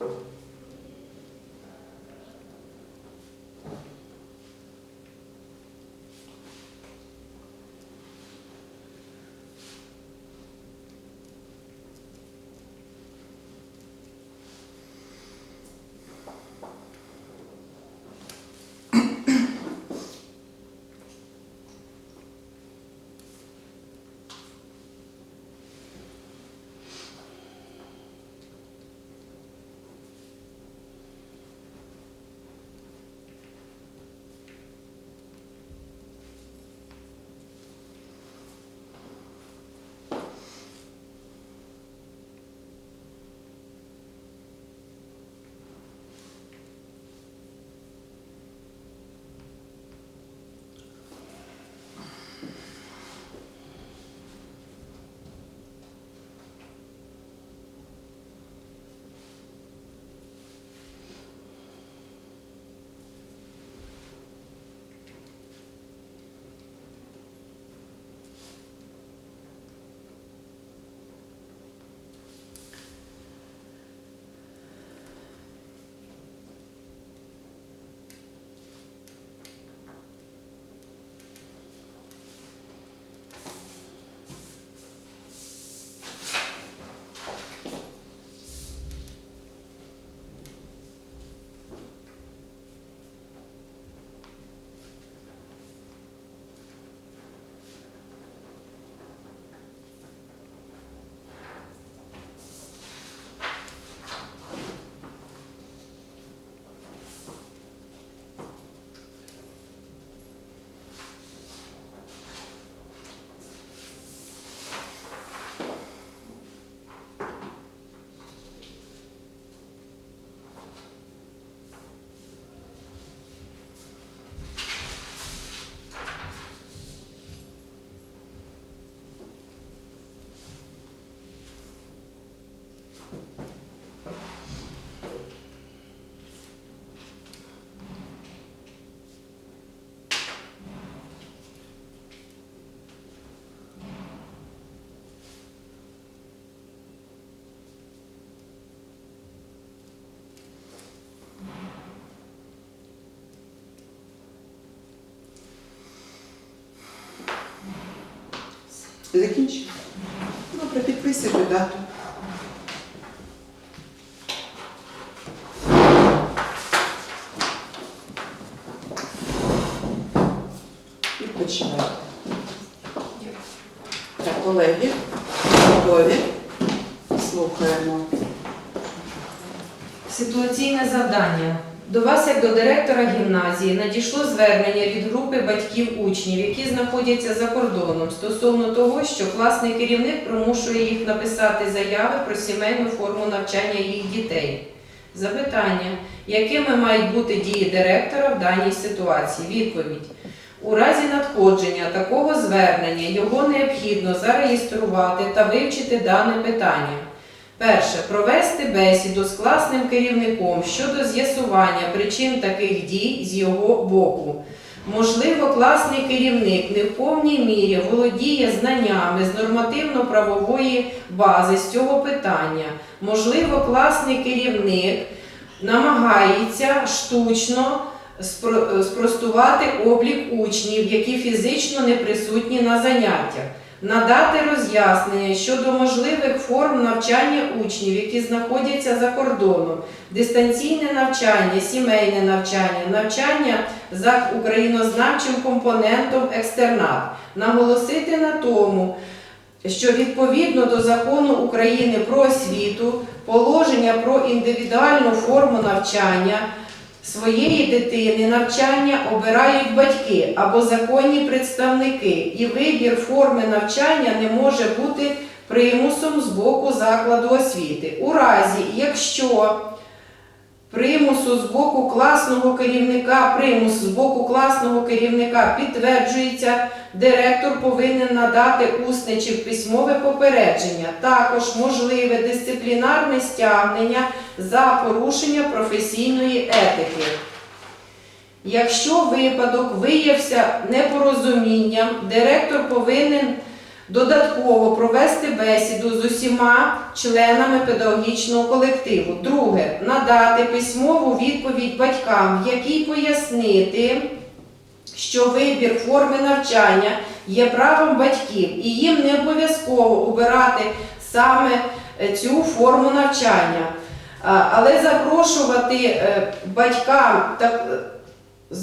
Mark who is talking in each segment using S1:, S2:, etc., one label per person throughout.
S1: Thank you. Закінчили? Добре, підписуйте дату. Відпочивайте. Так, колеги, готові? Слухаємо.
S2: Ситуаційне завдання. До вас, як до директора гімназії, надійшло звернення від групи батьків учнів, які знаходяться за кордоном, стосовно того, що класний керівник примушує їх написати заяви про сімейну форму навчання їх дітей. Запитання: якими мають бути дії директора в даній ситуації? Відповідь. У разі надходження такого звернення його необхідно зареєструвати та вивчити дане питання. Перше. Провести бесіду з класним керівником щодо з'ясування причин таких дій з його боку. Можливо, класний керівник не в повній мірі володіє знаннями з нормативно-правової бази з цього питання. Можливо, класний керівник намагається штучно спростувати облік учнів, які фізично не присутні на заняттях надати роз'яснення щодо можливих форм навчання учнів, які знаходяться за кордоном, дистанційне навчання, сімейне навчання, навчання за українознавчим компонентом екстернат, наголосити на тому, що відповідно до закону України про освіту, положення про індивідуальну форму навчання своєї дитини навчання обирають батьки або законні представники, і вибір форми навчання не може бути примусом з боку закладу освіти. У разі, якщо примусу з боку класного керівника, примус з боку класного керівника підтверджується, директор повинен надати усне чи письмове попередження. Також можливе дисциплінарне стягнення за порушення професійної етики. Якщо випадок виявився непорозумінням, директор повинен додатково провести бесіду з усіма членами педагогічного колективу. Друге, надати письмову відповідь батькам, в якій пояснити, що вибір форми навчання є правом батьків, і їм не обов'язково обирати саме е, цю форму навчання. Але запрошувати е, батькам так, е,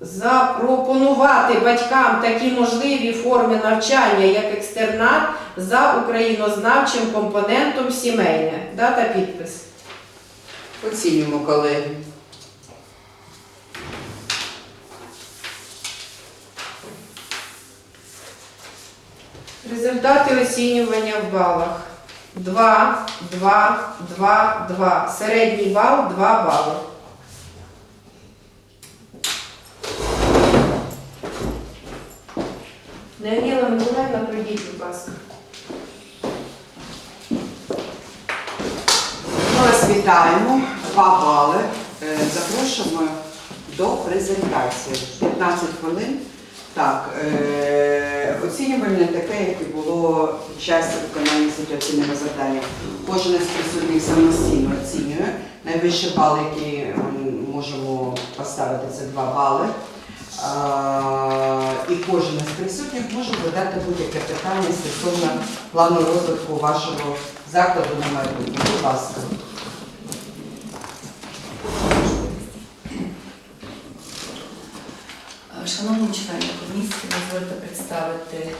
S2: запропонувати батькам такі можливі форми навчання, як екстернат, за українознавчим компонентом сімейне. Дата підпис.
S1: Оцінюємо, колеги.
S2: Результати оцінювання в балах. 2, 2, 2, 2. Середній бал 2 бали. Неоніла Миколаївна, пройдіть, будь ласка.
S1: Ми вас вітаємо. Два бали. Е, Запрошуємо до презентації. 15 хвилин. Так, е, оцінювання таке, як і було час виконання ситуаційного завдання. Кожен із присутніх самостійно оцінює. Найвищий бал, який ми можемо поставити, це 2 бали. І кожен із присутніх може задати будь-яке питання стосовно плану розвитку вашого закладу на майбутнє. Будь ласка.
S3: Шановні члени комісії, дозвольте представити е,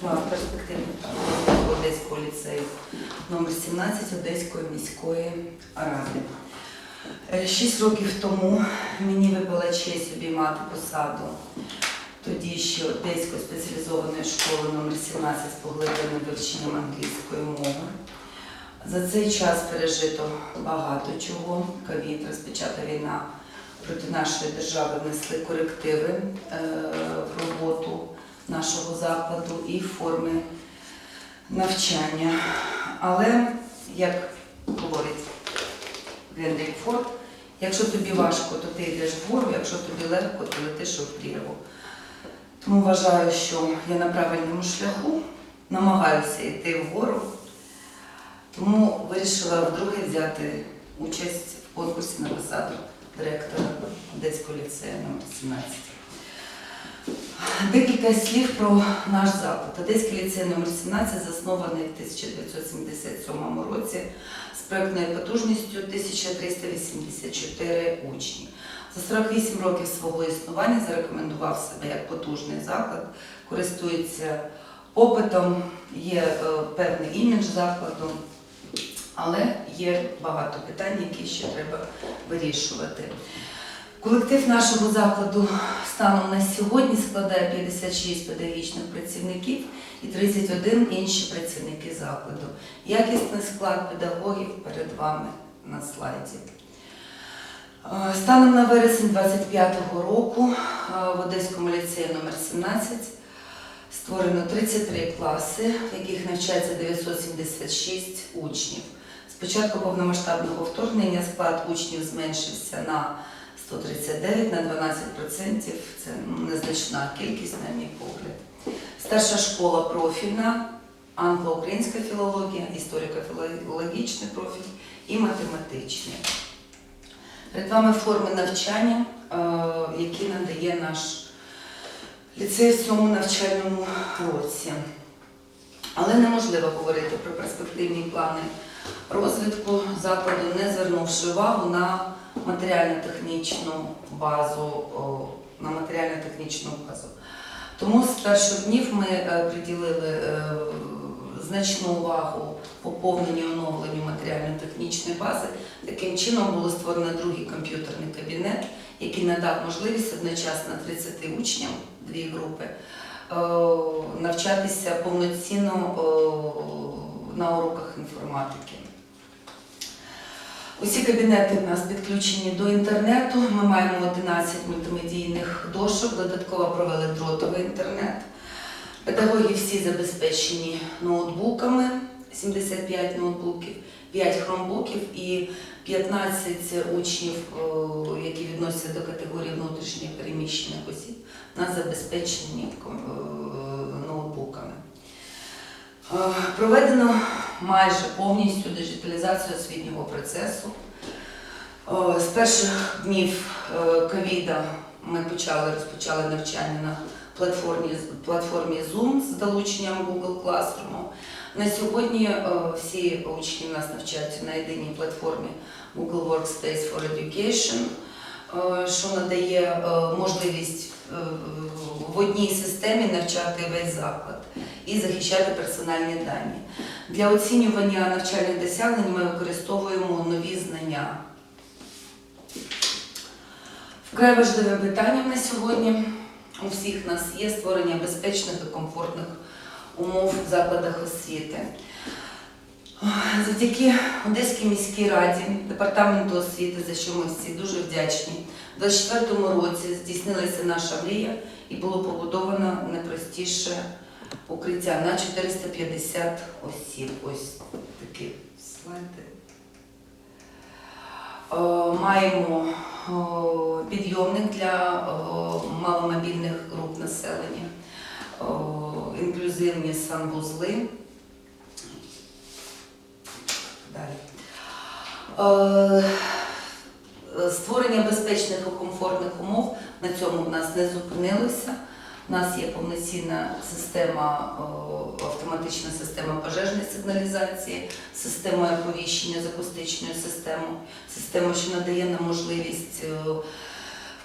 S3: план перспективних розвитку Одеського ліцею номер 17 Одеської міської ради. Е, Шість років тому мені випала честь обіймати посаду тоді ще Одеської спеціалізованої школи номер 17 з поглибленим вивченням англійської мови. За цей час пережито багато чого. Ковід, розпочата війна проти нашої держави внесли корективи е, в роботу нашого закладу і форми навчання. Але, як говорить Генрік Форд, якщо тобі важко, то ти йдеш вгору, якщо тобі легко, то летиш у прірву. Тому вважаю, що я на правильному шляху, намагаюся йти вгору, тому вирішила вдруге взяти участь в конкурсі на посаду директора Одеського ліцею номер 17. Декілька слів про наш заклад. Одеський ліцей номер 17 заснований в 1977 році з проектною потужністю 1384 учні. За 48 років свого існування зарекомендував себе як потужний заклад, користується попитом, є е, певний імідж закладу, але є багато питань, які ще треба вирішувати. Колектив нашого закладу станом на сьогодні складає 56 педагогічних працівників і 31 інші працівники закладу. Якісний склад педагогів перед вами на слайді. Е, Станом на вересень 25-го року е, в Одеському ліцеї номер 17 створено 33 класи, в яких навчається 976 учнів. З початку повномасштабного вторгнення склад учнів зменшився на 139 на 12%. Це незначна кількість, на мій погляд. Старша школа профільна, англо-українська філологія, історико-філологічний профіль і математичний. Перед вами форми навчання, е, які надає наш ліцей в цьому навчальному році. Але неможливо говорити про перспективні плани розвитку закладу, не звернувши увагу на матеріально-технічну базу, на матеріально-технічну базу. Тому з перших днів ми е, приділили е, значну увагу поповненню і оновленню матеріально-технічної бази. Таким чином було створено другий комп'ютерний кабінет, який надав можливість одночасно 30 учням, дві групи, навчатися повноцінно на уроках інформатики. Усі кабінети в нас підключені до інтернету. Ми маємо 11 мультимедійних дошок, додатково провели дротовий інтернет. Педагоги всі забезпечені ноутбуками, 75 ноутбуків, 5 хромбуків і 15 учнів, які відносяться до категорії внутрішньо переміщених осіб, у нас забезпечені ноутбуками. Проведено майже повністю диджиталізацію освітнього процесу. З перших днів е, ковіда ми почали розпочали навчання на платформі, платформі Zoom з долученням Google Classroom. На сьогодні е, всі учні у нас навчаються на єдиній платформі Google Workspace for Education, е, що надає можливість в одній системі навчати весь заклад і захищати персональні дані. Для оцінювання навчальних досягнень ми використовуємо нові знання. Вкрай важливе питання на сьогодні. У всіх нас є створення безпечних і комфортних умов в закладах освіти. Завдяки Одеській міській раді, департаменту освіти, за що ми всі дуже вдячні. У 2024 році здійснилася наша мрія і було побудовано найпростіше укриття на 450 осіб. Ось такі слайди. Е, Маємо е, підйомник для е, маломобільних груп населення, інклюзивні санвузли. Далі. Створення безпечних і комфортних умов на цьому в нас не зупинилося. У нас є повноцінна система, автоматична система пожежної сигналізації, система оповіщення з акустичною системою, система, що надає нам можливість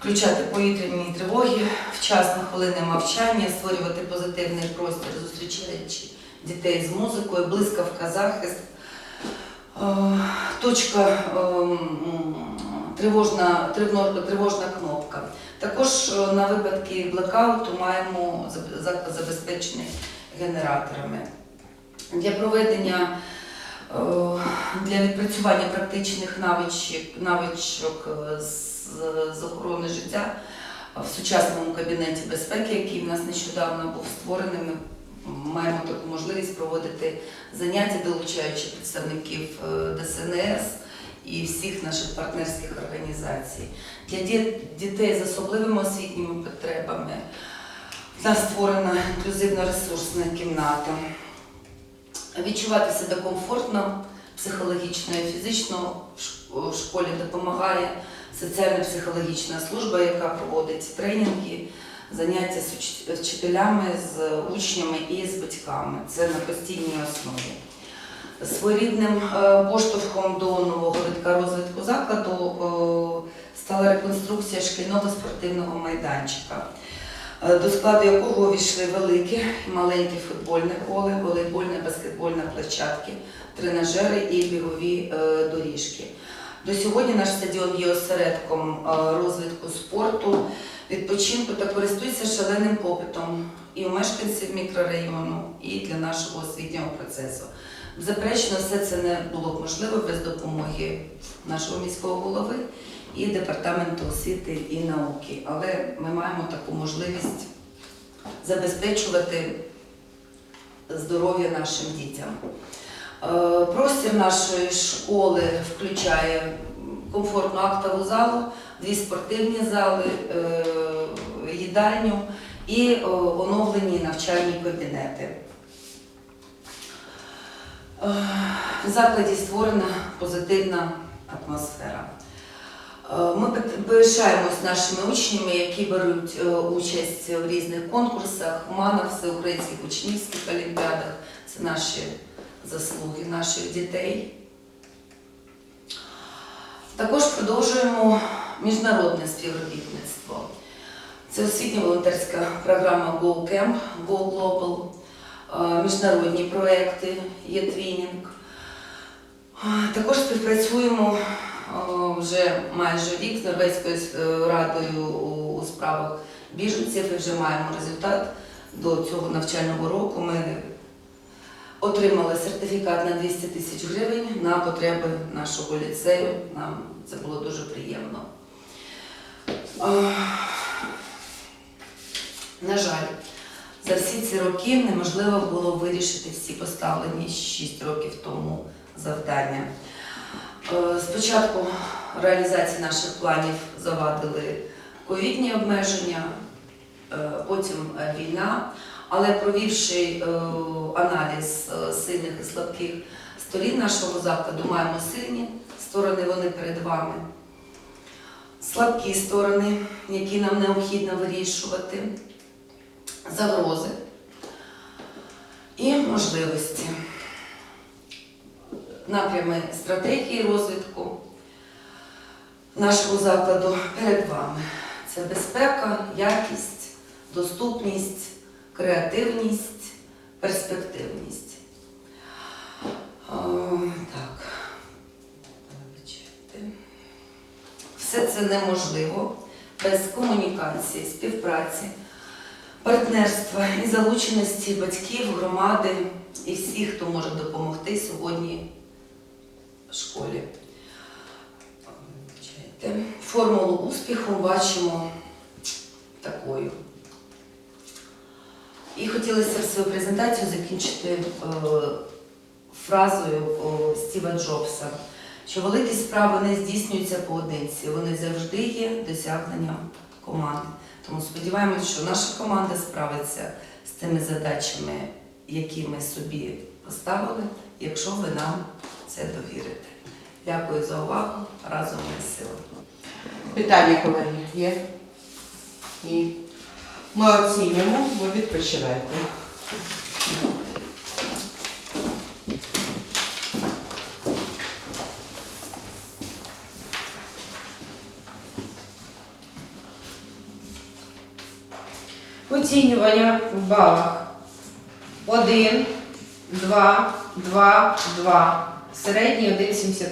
S3: включати повітряні тривоги, вчасно хвилини мовчання, створювати позитивний простір, зустрічаючи дітей з музикою, блискавка захист. Точка ем, тривожна, тривожна кнопка. Також е, на випадки блекауту маємо заб- заклад забезпечений генераторами. Для проведення е, для відпрацювання практичних навичок, навичок е, з, охорони життя в сучасному кабінеті безпеки, який в нас нещодавно був створений, ми маємо таку можливість проводити заняття, долучаючи представників ДСНС і всіх наших партнерських організацій. Для дітей з особливими освітніми потребами в нас створена інклюзивно-ресурсна кімната. Відчувати себе комфортно, психологічно і фізично в школі допомагає соціально-психологічна служба, яка проводить тренінги заняття з вчителями, з учнями і з батьками. Це на постійній основі. Своєрідним е, поштовхом до нового витка розвитку закладу е, стала реконструкція шкільного спортивного майданчика, е, до складу якого увійшли велике і маленьке футбольне поле, волейбольне, баскетбольне площадки, тренажери і бігові доріжки. До сьогодні наш стадіон є осередком розвитку спорту, відпочинку та користується шаленим попитом і у мешканців мікрорайону, і для нашого освітнього процесу. Безперечно, все це не було б можливо без допомоги нашого міського голови і департаменту освіти і науки. Але ми маємо таку можливість забезпечувати здоров'я нашим дітям. Е, Простір нашої школи включає комфортну актову залу, дві спортивні зали, е, їдальню і е, оновлені навчальні кабінети. Е, В закладі створена позитивна атмосфера. Е, Ми пи- пишаємось нашими учнями, які беруть е, участь в різних конкурсах, МАНах, всеукраїнських учнівських олімпіадах. Це наші заслуги наших дітей. Також продовжуємо міжнародне співробітництво. Це освітньо-волонтерська програма Go Camp, Go Global, міжнародні проекти, є твінінг. Також співпрацюємо вже майже рік з Норвезькою е, радою у- справах біженців і вже маємо результат до цього навчального року. Ми отримали сертифікат на 200 тисяч гривень на потреби нашого ліцею. Нам це було дуже приємно. На жаль, за всі ці роки неможливо було вирішити всі поставлені 6 років тому завдання. Е, Спочатку реалізації наших планів завадили ковідні обмеження, е, потім війна, але провівши е, аналіз сильних і слабких сторін нашого закладу, маємо сильні сторони, вони перед вами, слабкі сторони, які нам необхідно вирішувати, загрози і можливості напрями стратегії розвитку нашого закладу перед вами. Це безпека, якість, доступність, креативність, перспективність. О, так. Все це неможливо без комунікації, співпраці, партнерства і залученості батьків, громади і всіх, хто може допомогти сьогодні школі. Формулу успіху бачимо такою. І хотілося свою презентацію закінчити е, фразою Стіва Джобса, що великі справи не здійснюються поодинці, вони завжди є досягненням команди. Тому сподіваємось, що наша команда справиться з тими задачами, які ми собі поставили, якщо ви нам це довірите. Дякую за увагу. Разом ми сила.
S1: Питання, колеги, є? Ні. Ми оцінюємо, ви відпочиваєте.
S2: Оцінювання в балах. 1, 2, 2, 2. Середній 1,75.